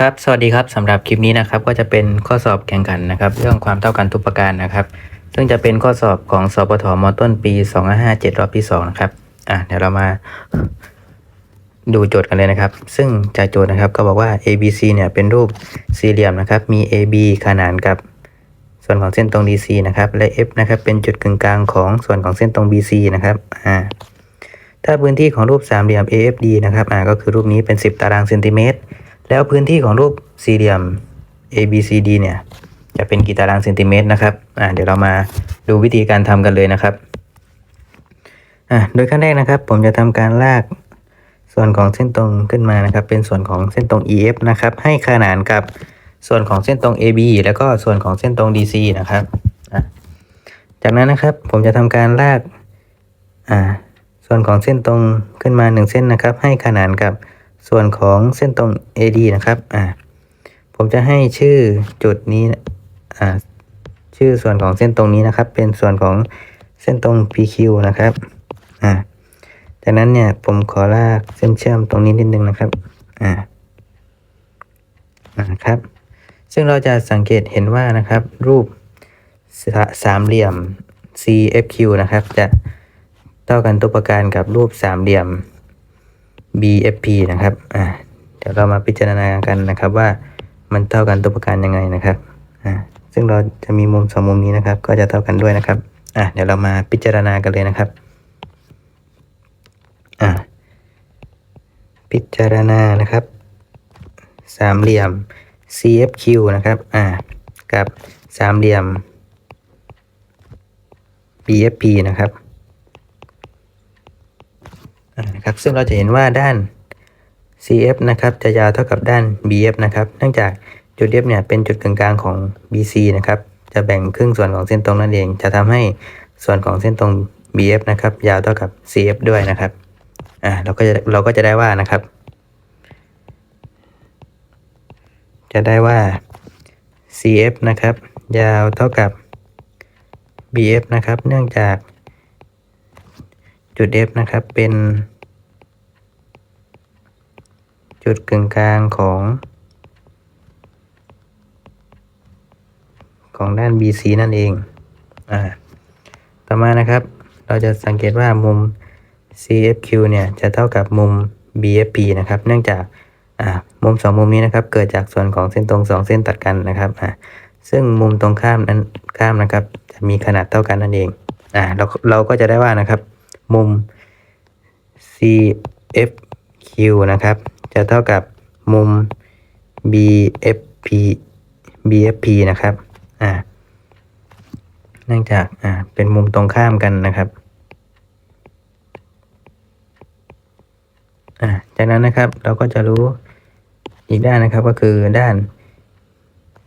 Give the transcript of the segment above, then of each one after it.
ครับ สวัสดีครับสำหรับคลิปนี้นะครับก็จะเป็นข้อสอบแข่งขันนะครับ เรื่องความเท่ากันทุกประการนะครับ ซึ่งจะเป็นข้อสอบของสปทมต้นปี2557รอบที่2นะครับอะเดี๋ยวเรามาดูโจทย์กันเลยนะครับ ซึ่งจากโจทย์นะครับก็บอกว่า ABC เนี่ยเป็นรูปสี่เหลี่ยมนะครับ มี AB ขนานกับส่วนของเส้นตรง DC นะครับ และ F นะครับเป็นจุดกึ่งกลางของส่วนของเส้นตรง BC นะครับอ่าถ้าพื้นที่ของรูปสามเหลี่ยม AFD นะครับอ่าก็คือรูปนี้เป็น 10 ตารางเซนติเมตร แล้วพื้นที่ของรูปสี่เหลี่ยม ABCD เนี่ยจะเป็นกี่ตารางเซนติเมตรนะครับอ่าเดี๋ยวเรามาดูวิธีการทำกันเลยนะครับอ่าโดยขั้นแรกนะครับ ผมจะทำการลากส่วนของเส้นตรงขึ้นมานะครับ เป็นส่วนของเส้นตรง EF นะครับ ให้ขนานกับส่วนของเส้นตรง AB แล้วก็ส่วนของเส้นตรง DC นะครับจากนั้นนะครับผมจะทำการลากอ่าส่วนของเส้นตรงขึ้นมา 1 เส้นนะครับ ให้ขนานกับ ส่วนของเส้นตรง AD นะครับ อ่า ผมจะให้ชื่อจุดนี้ อ่า ชื่อส่วนของเส้นตรงนี้นะครับ เป็นส่วนของเส้นตรง PQ นะครับ อ่า จากนั้นเนี่ยผมขอลากเส้นเชื่อมตรงนี้นิดนึงนะครับ อ่าอ่าครับ ซึ่งเราจะสังเกตเห็นว่านะครับ รูปสาสามเหลี่ยม CFQ นะครับ จะเท่ากันตัวประการกับรูปสามเหลี่ยม BFP นะครับอ่าเดี๋ยวเรามาพิจารณากันนะครับว่ามันเท่ากันตัวประการยังไงนะครับอ่าซึ่งเราจะมีมุมสองมุมนี้นะครับ ก็จะเท่ากันด้วยนะครับอ่าเดี๋ยวเรามาพิจารณากันเลยนะครับอ่าพิจารณานะครับสามเหลี่ยม CFQ นะครับอ่ากับสามเหลี่ยม BFP นะครับ อ่า นะครับ ซึ่งเราจะเห็นว่าด้าน CF นะครับจะยาวเท่ากับด้าน BF นะครับ เนื่องจากจุด F เนี่ยเป็นจุดกึ่งกลางของ BC นะครับ จะแบ่งครึ่งส่วนของเส้นตรงนั่นเอง จะทำให้ส่วนของเส้นตรง BF นะครับ ยาวเท่ากับ CF ด้วยนะครับ อ่าเราก็จะเราก็จะได้ว่านะครับ จะได้ว่า CF นะครับ ยาวเท่ากับ BF นะครับ เนื่องจากจุด F นะครับ เป็น จุดกึ่งกลางของ ของด้าน BC นั่นเอง อ่า ต่อมานะครับ เราจะสังเกตว่ามุม CFQ เนี่ยจะเท่ากับมุม BFP นะครับ เนื่องจากอ่ามุมสองมุมนี้นะครับ เกิดจากส่วนของเส้นตรงสองเส้นตัดกันนะครับอ่าซึ่งมุมตรงข้ามนั้นข้ามนะครับ จะมีขนาดเท่ากันนั่นเองอ่าเราเราก็จะได้ว่านะครับ มุม CFQ นะครับ จะเท่ากับมุม BFP BFP นะครับ อ่า เนื่องจาก อ่า เป็นมุมตรงข้ามกันนะครับ อ่า จากนั้นนะครับ เราก็จะรู้อีกด้านนะครับ ก็คือด้าน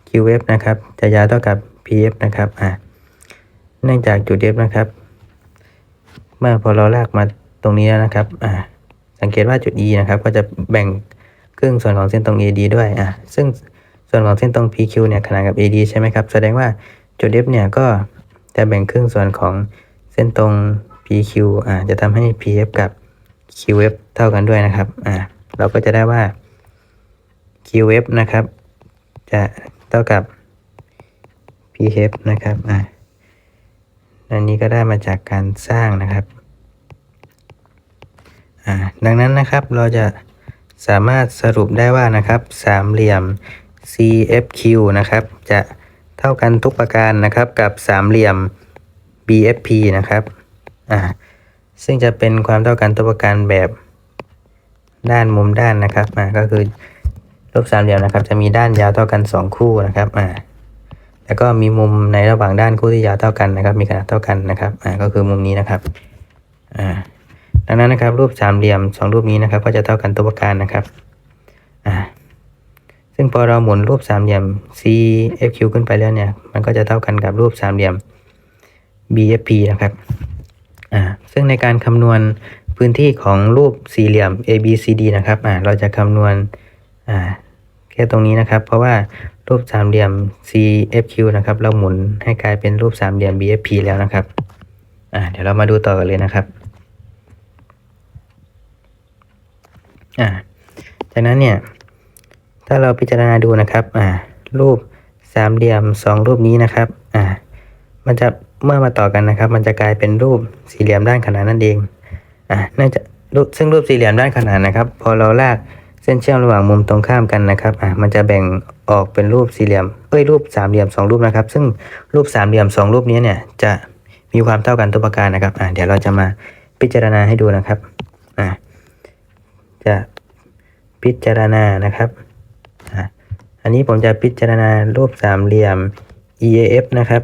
QF นะครับ จะยาวเท่ากับ PF นะครับ อ่า เนื่องจากจุด F นะครับ เมื่อพอเราลากมาตรงนี้แล้วนะครับ อ่า สังเกตว่าจุด E นะครับก็จะแบ่งครึ่งส่วนของเส้นตรง AD ด้วยอ่าซึ่งส่วนของเส้นตรง PQ เนี่ยขนานกับ AD ใช่ไหมครับ แสดงว่าจุด F เนี่ยก็จะแบ่งครึ่งส่วนของเส้นตรง PQ อ่าจะทำให้ PF กับ QF เท่ากันด้วยนะครับอ่าเราก็จะได้ว่า QF นะครับ จะเท่ากับ PF นะครับอ่าอันนี้ก็ได้มาจากการสร้างนะครับ ดังนั้นนะครับเราจะสามารถสรุปได้ว่านะครับสามเหลี่ยม CFQ นะครับ จะเท่ากันทุกประการนะครับกับสามเหลี่ยม BFP นะครับอ่าซึ่งจะเป็นความเท่ากันทุกประการแบบด้านมุมด้านนะครับอ่าก็คือรูปสามเหลี่ยมนะครับ จะมีด้านยาวเท่ากันสองคู่นะครับอ่าแล้วก็มีมุมในระหว่างด้านคู่ที่ยาวเท่ากันนะครับ มีขนาดเท่ากันนะครับอ่าก็คือมุมนี้นะครับอ่า ดังนั้นนะครับ รูปสามเหลี่ยมสองรูปนี้นะครับ ก็จะเท่ากันตัวประการนะครับอ่าซึ่งพอเราหมุนรูปสามเหลี่ยม CFQ ขึ้นไปแล้วเนี่ย มันก็จะเท่ากันกับรูปสามเหลี่ยม BFP นะครับอ่าซึ่งในการคำนวณพื้นที่ของรูปสี่เหลี่ยม ABCD นะครับอ่าเราจะคำนวณอ่าแค่ตรงนี้นะครับ เพราะว่ารูปสามเหลี่ยม CFQ นะครับ เราหมุนให้กลายเป็นรูปสามเหลี่ยม BFP แล้วนะครับอ่าเดี๋ยวเรามาดูต่อกันเลยนะครับ อ่าจากนั้นเนี่ย ถ้าเราพิจารณาดูนะครับ อ่า รูปสามเหลี่ยมสองรูปนี้นะครับ อ่า มันจะเมื่อมาต่อกันนะครับ มันจะกลายเป็นรูปสี่เหลี่ยมด้านขนานนั่นเอง อ่าเนื่องจากซึ่งรูปสี่เหลี่ยมด้านขนานนะครับ พอเราลากเส้นเชื่อมระหว่างมุมตรงข้ามกันนะครับ อ่า มันจะแบ่งออกเป็นรูปสี่เหลี่ยม เอ้ยรูปสามเหลี่ยมสองรูปนะครับ ซึ่งรูปสามเหลี่ยมสองรูปนี้เนี่ยจะมีความเท่ากันทุกประการนะครับ อ่า เดี๋ยวเราจะมาพิจารณาให้ดูนะครับ อ่า จะพิจารณานะครับอันนี้ผมจะพิจารณารูปสามเหลี่ยม EAF นะครับ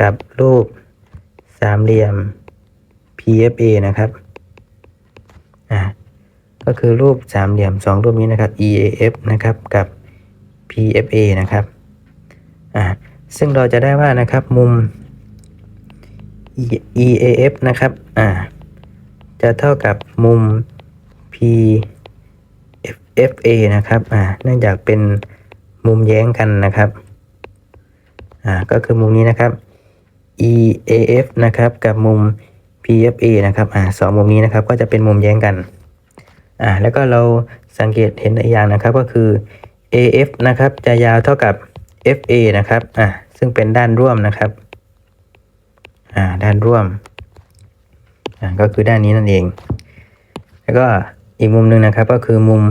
กับรูปสามเหลี่ยม PFA นะครับอ่าก็คือรูปสามเหลี่ยมสองรูปนี้นะครับ EAF นะครับกับ PFA นะครับอ่าซึ่งเราจะได้ว่านะครับมุม E- EAF นะครับอ่า จะเท่ากับมุม PFA นะครับ อ่า เนื่องจากเป็นมุมแย้งกันนะครับ อ่า ก็คือมุมนี้นะครับ EAF นะครับ กับมุม PFA นะครับ อ่าสองมุมนี้นะครับ ก็จะเป็นมุมแย้งกัน อ่า แล้วก็เราสังเกตเห็นอีกอย่างนะครับ ก็คือ AF นะครับ จะยาวเท่ากับ FA นะครับ อ่า ซึ่งเป็นด้านร่วมนะครับ อ่า ด้านร่วม ก็คือด้านนี้นั่นเอง แล้วก็อีกมุมหนึ่งนะครับก็คือมุม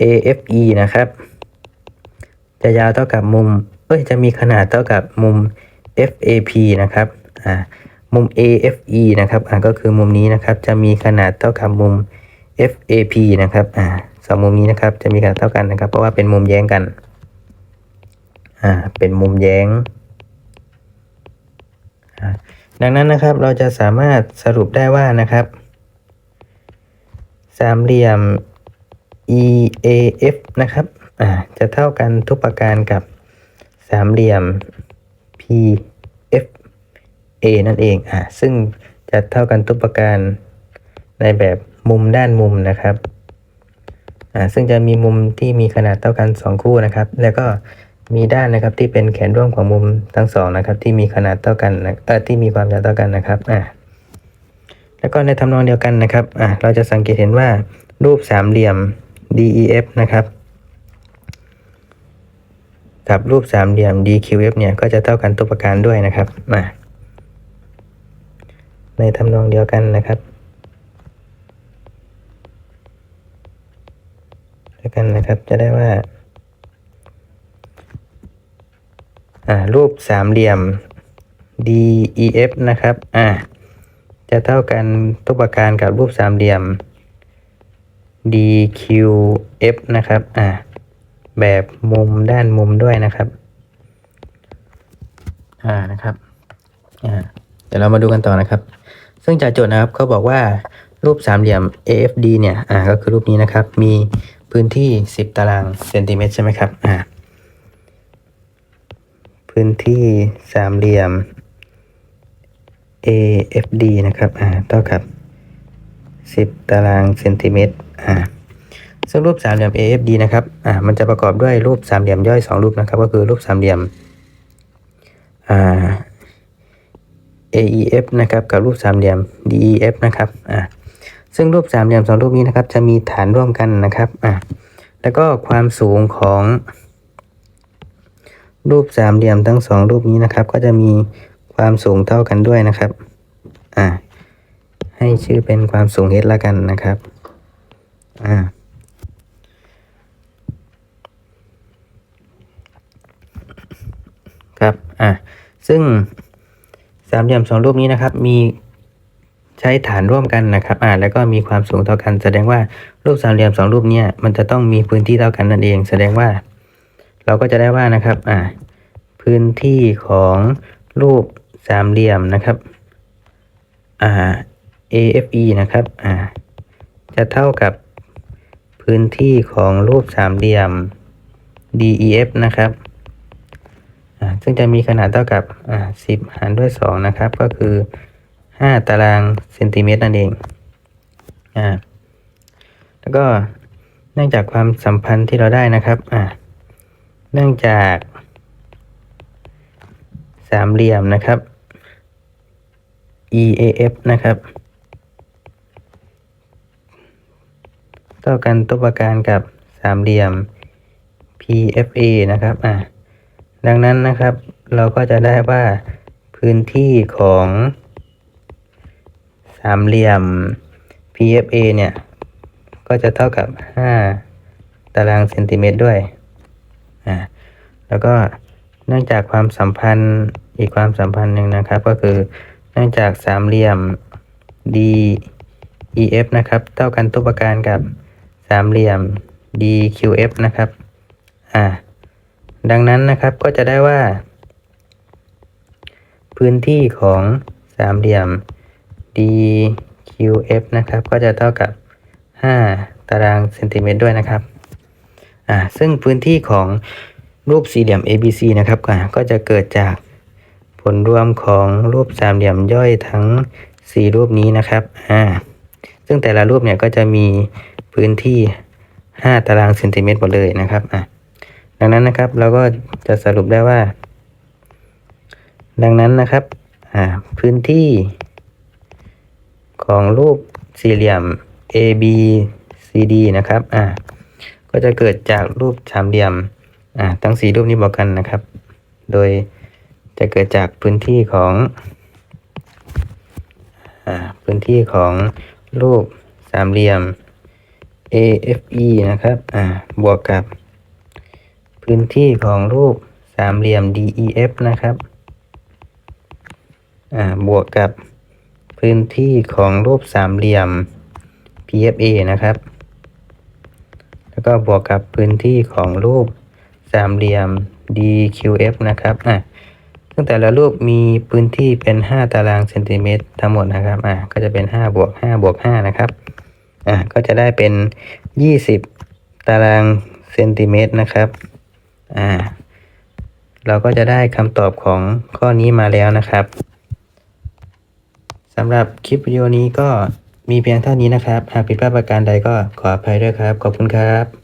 AFE นะครับ จะยาวเท่ากับมุมเอ้ยจะมีขนาดเท่ากับมุม FAP นะครับอ่ามุม AFE นะครับอ่าก็คือมุมนี้นะครับ จะมีขนาดเท่ากับมุม FAP นะครับอ่าสองมุมนี้นะครับจะมีขนาดเท่ากันนะครับ เพราะว่าเป็นมุมแย้งกันอ่าเป็นมุมแย้ง ดังนั้นนะครับเราจะสามารถสรุปได้ว่านะครับ สามเหลี่ยม EAF นะครับอ่าจะเท่ากันทุกประการกับสามเหลี่ยม PFA นั่นเองอ่าซึ่งจะเท่ากันทุกประการในแบบมุมด้านมุมนะครับอ่าซึ่งจะมีมุมที่มีขนาดเท่ากัน 2 คู่นะครับ แล้วก็ มีด้านนะครับที่เป็นแขนร่วมของมุมทั้งสองนะครับ ที่มีขนาดเท่ากันนะเออที่มีความยาวเท่ากันนะครับอ่าแล้วก็ในทำนองเดียวกันนะครับอ่าเราจะสังเกตเห็นว่ารูปสามเหลี่ยม DEF นะครับกับรูปสามเหลี่ยม DQF เนี่ยก็จะเท่ากันทุกประการด้วยนะครับมาในทำนองเดียวกันนะครับเดียวกันนะครับจะได้ว่า อ่ารูปสามเหลี่ยม DEF นะครับอ่าจะเท่ากันทุกประการกับรูปสามเหลี่ยม DQF นะครับอ่าแบบมุมด้านมุมด้วยนะครับอ่านะครับอ่าเดี๋ยวเรามาดูกันต่อนะครับ ซึ่งจากโจทย์นะครับเขาบอกว่ารูปสามเหลี่ยม AFD เนี่ยอ่าก็คือรูปนี้นะครับ มีพื้นที่ 10 ตารางเซนติเมตรใช่ไหมครับอ่า พื้นที่สามเหลี่ยม AFD นะครับอ่าเท่ากับ 10 ตารางเซนติเมตรอ่าซึ่งรูปสามเหลี่ยม AFD นะครับอ่ามันจะประกอบด้วยรูปสามเหลี่ยมย่อย 2 รูปนะครับ ก็คือรูปสามเหลี่ยมอ่า AEF นะครับกับรูปสามเหลี่ยม DEF นะครับอ่าซึ่งรูปสามเหลี่ยมสองรูปนี้นะครับจะมีฐานร่วมกันนะครับอ่าแล้วก็ความสูงของ รูปสามเหลี่ยมทั้งสองรูปนี้นะครับ ก็จะมีความสูงเท่ากันด้วยนะครับ อ่า ให้ชื่อเป็นความสูง h ละกันนะครับ อ่า ครับ อ่า ซึ่งสามเหลี่ยมสองรูปนี้นะครับ มีใช้ฐานร่วมกันนะครับ อ่า แล้วก็มีความสูงเท่ากัน แสดงว่ารูปสามเหลี่ยมสองรูปเนี้มันจะต้องมีพื้นที่เท่ากันนั่นเอง แสดงว่า เราก็จะได้ว่านะครับอ่าพื้นที่ของรูปสามเหลี่ยมนะครับอ่า AFE นะครับอ่าจะเท่ากับพื้นที่ของรูปสามเหลี่ยม DEF นะครับอ่าซึ่งจะมีขนาดเท่ากับอ่าสิบหารด้วยสองนะครับ ก็คือห้าตารางเซนติเมตรนั่นเองอ่าแล้วก็เนื่องจากความสัมพันธ์ที่เราได้นะครับอ่า เนื่องจากสามเหลี่ยมนะครับ EAF นะครับเท่ากันทุกประการกับสามเหลี่ยม PFA นะครับอะดังนั้นนะครับเราก็จะได้ว่าพื้นที่ของสามเหลี่ยม PFA เนี่ย ก็จะเท่ากับ 5 ตารางเซนติเมตรด้วย อ่าแล้วก็เนื่องจากความสัมพันธ์อีกความสัมพันธ์หนึ่งนะครับ ก็คือเนื่องจากสามเหลี่ยม DEF นะครับ เท่ากันตัวประการกับสามเหลี่ยม DQF นะครับอ่าดังนั้นนะครับก็จะได้ว่า พื้นที่ของสามเหลี่ยม DQF นะครับ ก็จะเท่ากับ 5 ตารางเซนติเมตรด้วยนะครับ อ่าซึ่งพื้นที่ของรูปสี่เหลี่ยม ABC นะครับอ่าก็จะเกิดจากผลรวมของรูปสามเหลี่ยมย่อยทั้ง 4 รูปนี้นะครับอ่าซึ่งแต่ละรูปเนี่ยก็จะมีพื้นที่ 5 ตารางเซนติเมตรหมดเลยนะครับอ่าดังนั้นนะครับเราก็จะสรุปได้ว่า ดังนั้นนะครับอ่าพื้นที่ของรูปสี่เหลี่ยม A B C D นะครับอ่า ก็จะเกิดจากรูปสามเหลี่ยมอ่าทั้งสี่รูปนี้บอกกันนะครับ โดยจะเกิดจากพื้นที่ของอ่าพื้นที่ของรูปสามเหลี่ยม A F E นะครับอ่าบวกกับ พื้นที่ของรูปสามเหลี่ยม D E F นะครับอ่าบวกกับพื้นที่ของรูปสามเหลี่ยม PFA นะครับ แล้วก็บวกกับพื้นที่ของรูปสามเหลี่ยม DQF นะครับอะซึ่งแต่ละรูปมีพื้นที่เป็น 5 ตารางเซนติเมตรทั้งหมดนะครับอะก็จะเป็น5บวก5บวก5นะครับอะก็จะได้เป็น 20 ตารางเซนติเมตรนะครับอ่าเราก็จะได้คำตอบของข้อนี้มาแล้วนะครับสำหรับคลิปวิดีโอนี้ก็ มีเพียงเท่านี้นะครับ หากผิดพลาดประการใดก็ขออภัยด้วยครับ ขอบคุณครับ